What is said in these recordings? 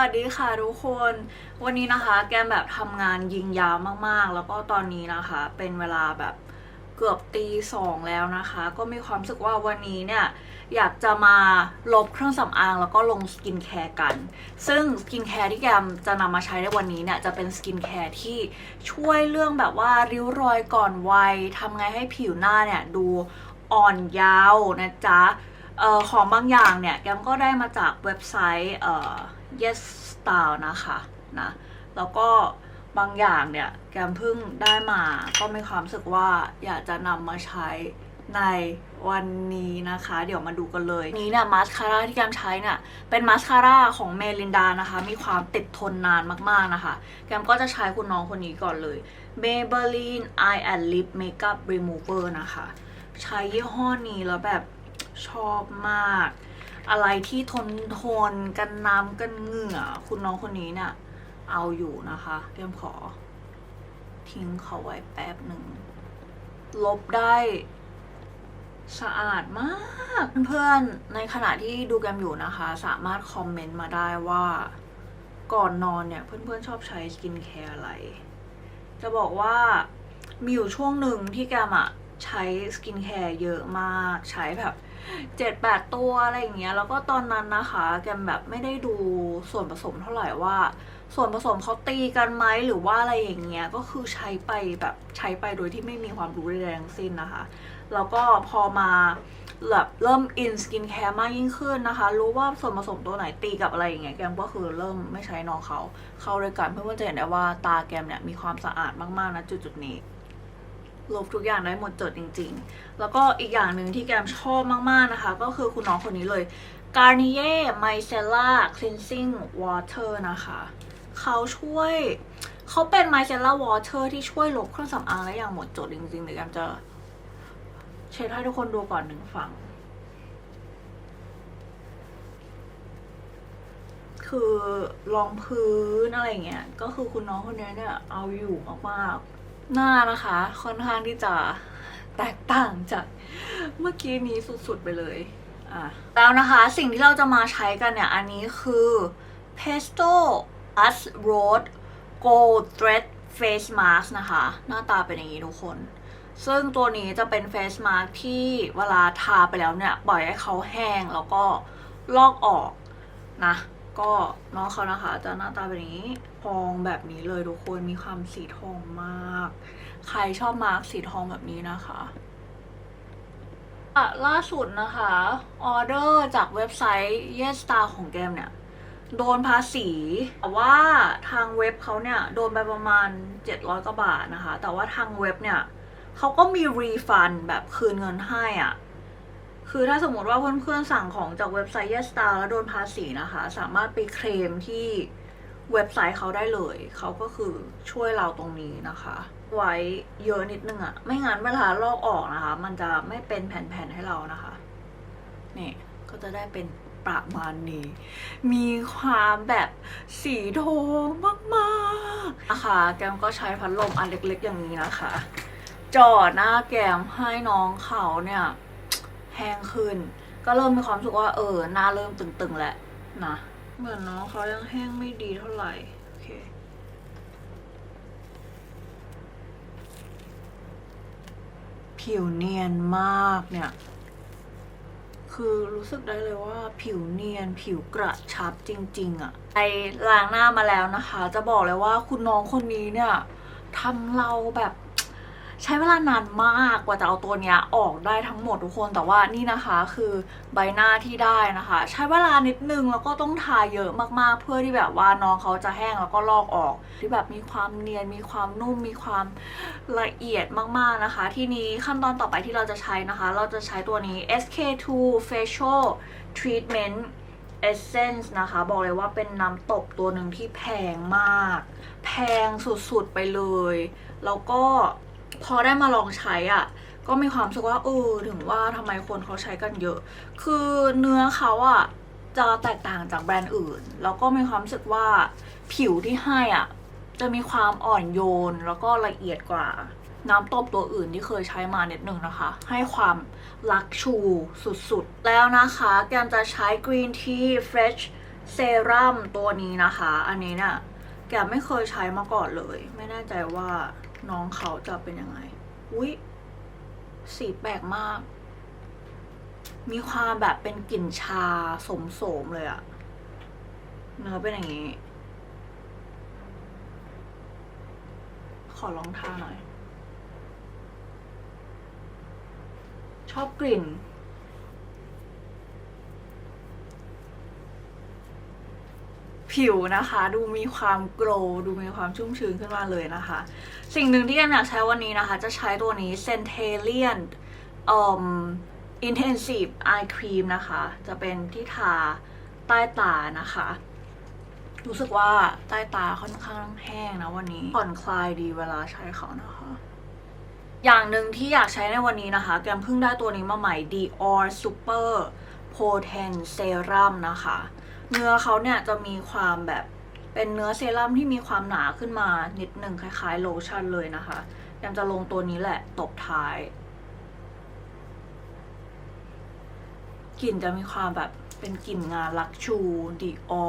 วัสดีค่ะทุกคน วันนี้นะคะ แกมแบบทำงานยิงยาวมากๆ แล้วก็ตอนนี้นะคะ เป็นเวลาแบบเกือบตีสองแล้วนะคะ ก็มีความรู้สึกว่าวันนี้เนี่ย อยากจะมาลบเครื่องสำอางแล้วก็ลงสกินแคร์กัน ซึ่งสกินแคร์ที่แกมจะนำมาใช้ในวันนี้เนี่ย จะเป็นสกินแคร์ที่ช่วยเรื่องแบบว่าริ้วรอยก่อนวัยทำไงให้ผิวหน้าเนี่ยดูอ่อนเยาว์นะจ๊ะ อ่อของบางอย่างเนี่ยแกมก็ได้มาจากเว็บไซต์เอ่อ Yes Style นะคะนะแล้วก็บางอย่างเนี่ยแกมเพิ่งได้มาก็มีความรู้สึกว่าอยากจะนำมาใช้ในวันนี้นะคะ เดี๋ยวมาดูกันเลย นี้เนี่ยมาสคาร่าที่แกมใช้เนี่ยเป็นมาสคาร่าของเมลินดานะคะ มีความติดทนนานมากๆนะคะ แกมก็จะใช้คุณน้องคนนี้ก่อนเลย Maybelline Eye and Lip Makeup Remover นะคะ ใช้ยี่ห้อนี้แล้วแบบ ชอบมาก อะไรที่ทนทนกันน้ำกันเหงื่อ คุณน้องคนนี้เนี่ยเอาอยู่นะคะเตรียมขอ ทิ้งเขาไว้แป๊บหนึ่ง ลบได้สะอาดมากเพื่อนๆในขณะที่ดูแกมอยู่นะคะ สามารถคอมเมนต์มาได้ว่าก่อนนอนเนี่ย เพื่อนๆชอบใช้สกินแคร์อะไร จะบอกว่ามีอยู่ช่วงหนึ่งที่แกมอะใช้สกินแคร์เยอะมากใช้แบบ เจ็ดแปดตัวอะไรอย่างเงี้ยแล้วก็ตอนนั้นนะคะ แกมแบบไม่ได้ดูส่วนผสมเท่าไหร่ว่า ส่วนผสมเขาตีกันไหมหรือว่าอะไรอย่างเงี้ยก็คือใช้ไปแบบใช้ไปโดยที่ไม่มีความรู้ใดๆทั้งสิ้นนะคะ แล้วก็พอมาแบบเริ่มอินสกินแคร์มากยิ่งขึ้นนะคะ รู้ว่าส่วนผสมตัวไหนตีกับอะไรอย่างเงี้ยแกมก็คือเริ่มไม่ใช้น้องเขา เข้าด้วยกันเพื่อนๆจะเห็นได้ว่าตาแกมเนี่ยมีความสะอาดมากๆนะจุดๆนี้ ลบทุกอย่างได้หมดจดจริง ๆ แล้วก็อีกอย่างหนึ่งที่แกมชอบมากๆนะคะ ก็คือคุณน้องคนนี้เลย Garnier Micellar Cleansing Water นะคะ เขาช่วยเขาเป็น Micellar Water ที่ช่วยลบเครื่องสำอางได้อย่างหมดจดจริงๆเดี๋ยวแกมจะเช็ดให้ทุกคนดูก่อนหนึ่งฝั่งคือรองพื้นอะไรเงี้ย ก็คือคุณน้องคนนี้เนี่ยเอาอยู่มากๆ หน้านะคะ ค่อนข้างที่จะแตกต่างจากเมื่อกี้นี้สุดๆไปเลยอะแล้วนะคะสิ่งที่เราจะมาใช้กันเนี่ย อันนี้คือ Pesto Us Road Gold Thread Face Mask นะคะ หน้าตาเป็นอย่างนี้ทุกคน ซึ่งตัวนี้จะเป็นเฟสมาร์ที่เวลาทาไปแล้วเนี่ย ปล่อยให้เขาแห้งแล้วก็ลอกออกนะ ก็น้องเขานะคะ จะหน้าตาแบบนี้ ทองแบบนี้เลยทุกคนมีความสีทองมาก ใครชอบมาร์กสีทองแบบนี้นะคะอะล่าสุดนะคะออเดอร์จากเว็บไซต์ Yes Star ของแกมเนี่ย โดนภาษีแต่ว่าทางเว็บเขาเนี่ยโดนไปประมาณ 700กว่าบาทนะคะ แต่ว่าทางเว็บเนี่ยเขาก็มีรีฟันแบบคืนเงินให้อะ่ะคือถ้าสมมติว่าเพื่อนๆสั่งของจากเว็บไซต์ Yes Star แล้วโดนภาษีนะคะ สามารถไปเคลมที่ เว็บไซต์เขาได้เลย เขาก็คือช่วยเราตรงนี้นะคะ ไว้เยอะนิดนึงอะ่ะไม่งั้นเวลาลอกออกนะคะ มันจะไม่เป็นแผ่นๆให้เรานะคะนี่ก็จะได้เป็นประมาณนี้ มีความแบบสีโทงมากๆนะคะ แกมก็ใช้พัดลมอันเล็กๆอย่างนี้นะคะจอดหน้าแก้มให้น้องเขาเนี่ยแห้งขึ้น ก็เริ่มมีความรู้สึกว่าเออหน้าเริ่มตึงๆแล้วนะ เหมือนน้องเขายังแห้งไม่ดีเท่าไหร่ โอเค ผิวเนียนมากเนี่ย คือรู้สึกได้เลยว่าผิวเนียนผิวกระชับจริง ๆอะไปล้างหน้ามาแล้วนะคะ จะบอกเลยว่าคุณน้องคนนี้เนี่ยทำเราแบบ ใช้เวลานานมากกว่าจะเอาตัวเนี้ยออกได้ทั้งหมดทุกคนแต่ว่านี่นะคะคือใบหน้าที่ได้นะคะ ใช้เวลานิดนึงแล้วก็ต้องทาเยอะมากๆ เพื่อที่แบบว่าน้องเขาจะแห้งแล้วก็ลอกออกที่แบบมีความเนียนมีความนุ่มมีความละเอียดมากๆนะคะ ทีนี้ขั้นตอนต่อไปที่เราจะใช้นะคะ เราจะใช้ตัวนี้ SK2 Facial Treatment Essence นะคะ บอกเลยว่าเป็นน้ำตบตัวหนึ่งที่แพงมาก แพงสุดๆไปเลย แล้วก็ พอได้มาลองใช้อะก็มีความรู้สึกว่าเออถึงว่าทำไมคนเขาใช้กันเยอะ คือเนื้อเขาอะจะแตกต่างจากแบรนด์อื่น แล้วก็มีความรู้สึกว่าผิวที่ให้อะจะมีความอ่อนโยนแล้วก็ละเอียดกว่าน้ำตบตัวอื่นที่เคยใช้มาเนิดนึงนะคะ ให้ความลักชูสุดๆ แล้วนะคะแกมจะใช้ Green Tea Fresh เซรั่มตัวนี้นะคะ อันนี้เนี่ยแกไม่เคยใช้มาก่อนเลย ไม่แน่ใจว่า น้องเขาจะเป็นยังไง อุ๊ยสีแปลกมาก มีความแบบเป็นกลิ่นชาสมโสมเลยอะเนื้อเป็นอย่างนี้ ขอลองทาหน่อย ชอบกลิ่น ผิวนะคะ ดูมีความโกลว์ดูมีความชุ่มชื้นขึ้นมาเลยนะคะ สิ่งหนึ่งที่แอมอยากใช้วันนี้นะคะ จะใช้ตัวนี้ Centellian เอ่อ Intensive Eye Cream นะคะ จะเป็นที่ทาใต้ตานะคะ รู้สึกว่าใต้ตาค่อนข้างแห้งนะวันนี้ผ่อนคลายดีเวลาใช้เขานะคะอย่างหนึ่งที่อยากใช้ในวันนี้นะคะ แกมเพิ่งได้ตัวนี้มาใหม่ Dior Super Potent Serum นะคะ เนื้อเขาเนี่ยจะมีความแบบเป็นเนื้อเซรั่มที่มีความหนาขึ้นมานิดหนึ่งคล้ายๆโลชั่นเลยนะคะแกมจะลงตัวนี้แหละตบท้าย กลิ่นจะมีความแบบเป็นกลิ่นงานลักชูดีออ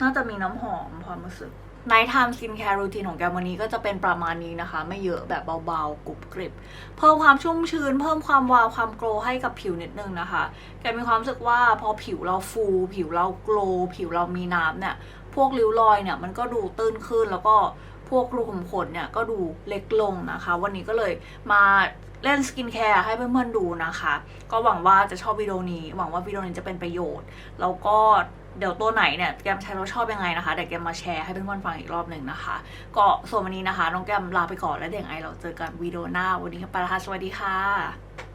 น่าจะมีน้ำหอมความรู้สึก Night Time Skin Care Routine ของแกมวันนี้ก็จะเป็นประมาณนี้นะคะ ไม่เยอะแบบเบาๆกรุบกริบ เพิ่มความชุ่มชื้น เพิ่มความวาวความโกลว์ให้กับผิวนิดนึงนะคะ แกมีความรู้สึกว่าพอผิวเราฟู ผิวเราโกลว์ผิวเรามีน้ำเนี่ย พวกริ้วรอยเนี่ยมันก็ดูตื้นขึ้นแล้วก็พวกรูขุมขนเนี่ยก็ดูเล็กลงนะคะ วันนี้ก็เลยมา เล่นสกินแคร์ให้เพื่อนๆดูนะคะ ก็หวังว่าจะชอบวิดีโอนี้ หวังว่าวิดีโอนี้จะเป็นประโยชน์ แล้วก็เดี๋ยวตัวไหนเนี่ยแกมใช้แล้วชอบยังไงนะคะเดี๋ยวแกมมาแชร์ให้เพื่อนๆฟังอีกรอบหนึ่งนะคะ ก็ส่วนวันนี้นะคะ น้องแกมลาไปก่อนแล้วเดี๋ยวไงเราเจอกันวิดีโอหน้าวันนี้ไปละค่ะสวัสดีค่ะ